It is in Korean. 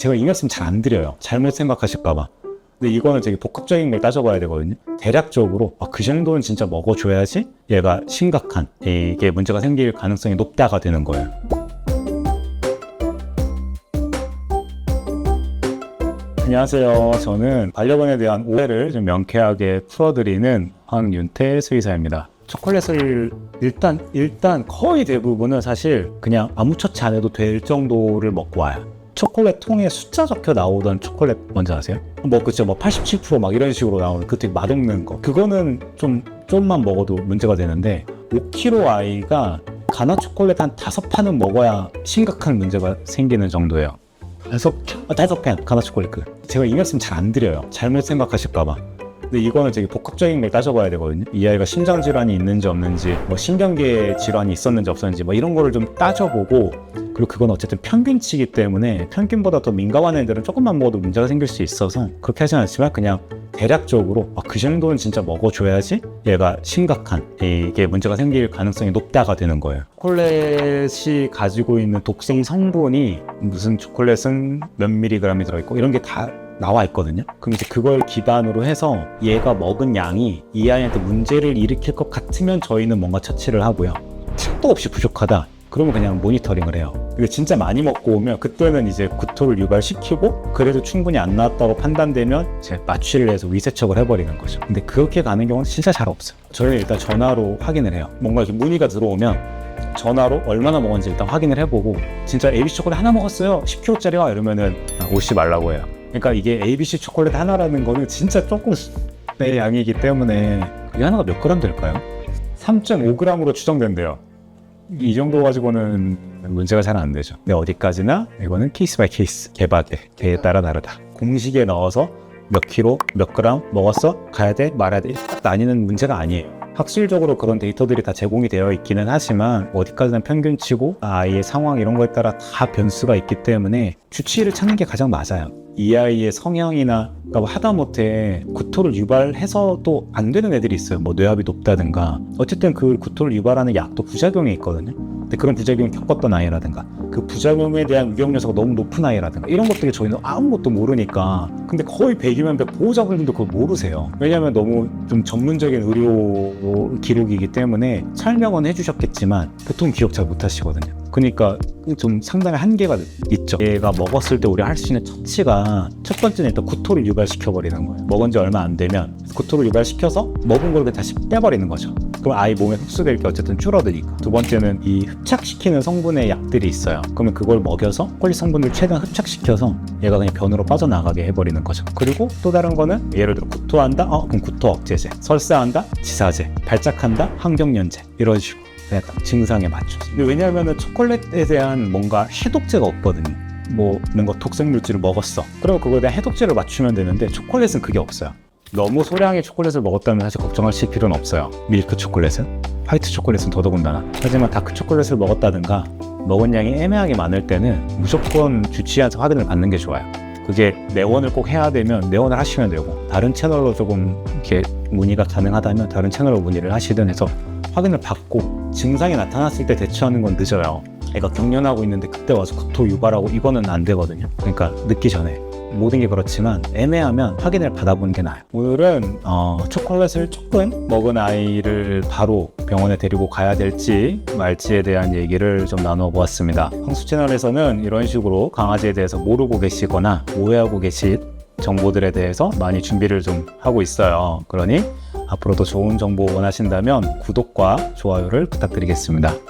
제가 이 말씀 잘 안 드려요. 잘못 생각하실까봐. 근데 이거는 되게 복합적인 걸 따져봐야 되거든요. 대략적으로 아, 그 정도는 진짜 먹어줘야지 얘가 심각한 이게 문제가 생길 가능성이 높다가 되는 거예요. 안녕하세요. 저는 반려견에 대한 오해를 좀 명쾌하게 풀어드리는 황윤태 수의사입니다. 초콜릿을 일단 일단 거의 대부분은 사실 그냥 아무 처치 안 해도 될 정도를 먹고 와요. 초콜릿 통에 숫자 적혀 나오던 초콜릿 뭔지 아세요? 뭐 그죠 뭐 87%막 이런 식으로 나오는 그 되게 맛없는 거 그거는 좀 좀만 먹어도 문제가 되는데 5kg 아이가 가나 초콜릿 한 다섯 판은 먹어야 심각한 문제가 생기는 정도예요. 다섯 아, 다섯 팬 가나 초콜릿 그 제가 이 말씀 잘 안 드려요. 잘못 생각하실까봐. 근데 이거는 되게 복합적인 걸 따져봐야 되거든요. 이 아이가 심장 질환이 있는지 없는지, 뭐 신경계 질환이 있었는지 없었는지, 뭐 이런 거를 좀 따져보고, 그리고 그건 어쨌든 평균치기 때문에 평균보다 더 민감한 애들은 조금만 먹어도 문제가 생길 수 있어서 그렇게 하진 않지만 그냥 대략적으로 아, 그 정도는 진짜 먹어줘야지 얘가 심각한 이게 문제가 생길 가능성이 높다가 되는 거예요. 초콜릿이 가지고 있는 독성 성분이 무슨 초콜릿은 몇 미리그램이 들어있고 이런 게다 나와 있거든요. 그럼 이제 그걸 기반으로 해서 얘가 먹은 양이 이 아이한테 문제를 일으킬 것 같으면 저희는 뭔가 처치를 하고요. 책도 없이 부족하다. 그러면 그냥 모니터링을 해요. 근데 진짜 많이 먹고 오면 그때는 이제 구토를 유발시키고 그래도 충분히 안 나왔다고 판단되면 이제 마취를 해서 위세척을 해버리는 거죠. 근데 그렇게 가는 경우는 진짜 잘 없어요. 저희는 일단 전화로 확인을 해요. 뭔가 이렇게 문의가 들어오면 전화로 얼마나 먹었는지 일단 확인을 해보고 진짜 ABC 초콜릿 하나 먹었어요 10kg짜리야 이러면은 아, 오지 말라고 해요 그러니까 이게 ABC 초콜릿 하나라는 거는 진짜 조금 내 양이기 때문에 그게 하나가 몇 그램 될까요? 3.5g으로 추정된대요 이 정도 가지고는 문제가 잘 안 되죠. 근데 어디까지나 이거는 케이스 바이 케이스 개박에 개에 따라 다르다. 공식에 넣어서 몇 킬로 몇 그램 먹었어? 가야 돼? 말아야 돼? 딱 나뉘는 문제가 아니에요. 학술적으로 그런 데이터들이 다 제공이 되어 있기는 하지만 어디까지나 평균치고 아이의 상황 이런 거에 따라 다 변수가 있기 때문에 주치의를 찾는 게 가장 맞아요. 이 아이의 성향이나 그러니까 하다못해 구토를 유발해서도 안 되는 애들이 있어요. 뭐 뇌압이 높다든가 어쨌든 그 구토를 유발하는 약도 부작용이 있거든요. 근데 그런 부작용을 겪었던 아이라든가 그 부작용에 대한 위험 요소가 너무 높은 아이라든가 이런 것들이 저희는 아무것도 모르니까 근데 거의 100이면 100 보호자분들도 그걸 모르세요. 왜냐하면 너무 좀 전문적인 의료 기록이기 때문에 설명은 해주셨겠지만 보통 기억 잘 못하시거든요. 그러니까 좀 상당히 한계가 있죠. 얘가 먹었을 때 우리 할 수 있는 처치가 첫 번째는 일단 구토를 유발시켜 버리는 거예요. 먹은 지 얼마 안 되면 구토를 유발시켜서 먹은 걸 다시 빼버리는 거죠. 그럼 아이 몸에 흡수될 게 어쨌든 줄어드니까. 두 번째는 이 흡착시키는 성분의 약들이 있어요. 그러면 그걸 먹여서 콜리 성분을 최대한 흡착시켜서 얘가 그냥 변으로 빠져나가게 해버리는 거죠. 그리고 또 다른 거는 예를 들어 구토한다? 어, 그럼 구토 억제제. 설사한다? 지사제. 발작한다? 항경련제. 이런 식으로. 약간 증상에 맞춰서. 근데 왜냐하면은 초콜릿에 대한 뭔가 해독제가 없거든요. 뭐 뭔가 독성 물질을 먹었어. 그럼 그거에 대한 해독제를 맞추면 되는데 초콜릿은 그게 없어요. 너무 소량의 초콜릿을 먹었다면 사실 걱정하실 필요는 없어요. 밀크 초콜릿은 화이트 초콜릿은 더더군다나. 하지만 다크 초콜릿을 먹었다든가 먹은 양이 애매하게 많을 때는 무조건 주치의한테 확인을 받는 게 좋아요. 그게 내원을 꼭 해야 되면 내원을 하시면 되고 다른 채널로 조금 이렇게 문의가 가능하다면 다른 채널로 문의를 하시든 해서 확인을 받고 증상이 나타났을 때 대처하는 건 늦어요. 애가 경련하고 있는데 그때 와서 구토 유발하고 이거는 안 되거든요. 그러니까 늦기 전에 모든 게 그렇지만 애매하면 확인을 받아보는 게 나아요. 오늘은 어, 초콜릿을 조금 먹은 아이를 바로 병원에 데리고 가야 될지 말지에 대한 얘기를 좀 나눠보았습니다. 황수 채널에서는 이런 식으로 강아지에 대해서 모르고 계시거나 오해하고 계신 정보들에 대해서 많이 준비를 좀 하고 있어요. 그러니 앞으로도 좋은 정보 원하신다면 구독과 좋아요를 부탁드리겠습니다.